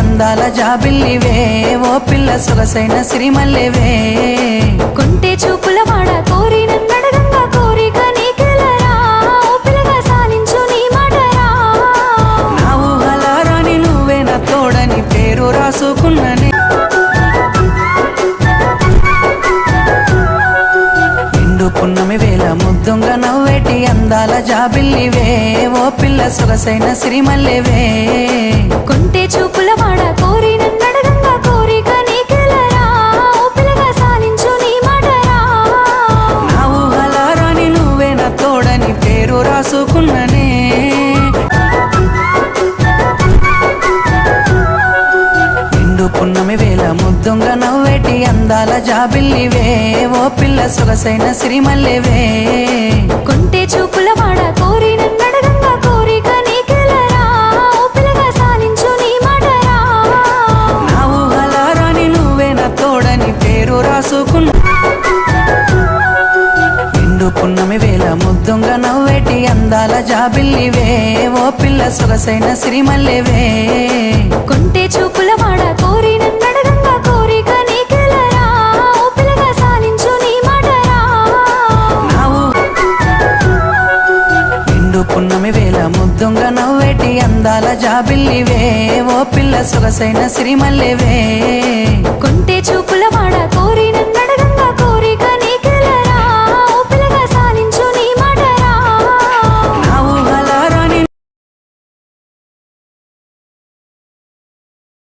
అందాల జాబిల్లివే. ఓ పిల్ల సొగసైన సిరిమల్లెవే. కొంటే చూపుల వాడ కోరి నన్నడగంగా కోరిక నీకెలరా? ఓ పిల్లగా సాలించు నీ మాటరా? నా ఊహల రాణి నువ్వే నా తోడని పేరు రాసుకున్ననే. నవ్వేటి అందాల జాబిల్లివే ఓ పిల్ల సొగసైన సిరిమల్లెవే. కొంటే చూపుల వాడ కోరి నన్నడగంగా కోరిక నీకెలరా ఓ పిల్లగా సాలించు నీ మాటరా. నా ఊహల రాణి నువ్వే నా తోడని పేరు రాసుకున్ననే. నిండు పున్నమి వేల ముద్దుంగ నవ్వేటి అందాల జాబిల్లివే ఓ పిల్ల సొగసైన సిరిమల్లెవే. రాసుకున్న. నిండు పున్నమి వేల ముద్దుంగ నవ్వేటి అందాల జాబిల్లివే. ఓ పిల్ల సొగసైన సిరిమల్లెవే. కొంటే చూపుల వాడ కోరి నన్నడగంగా కోరిక నీకెలరా. ఓ పిల్లగా సాలించు నీ మాటరా. నా ఊ- నిండు పున్నమి వేల ముద్దుంగ నవ్వేటి అందాల జాబిల్లివే. ఓ పిల్ల సొగసైన సిరిమల్లెవే.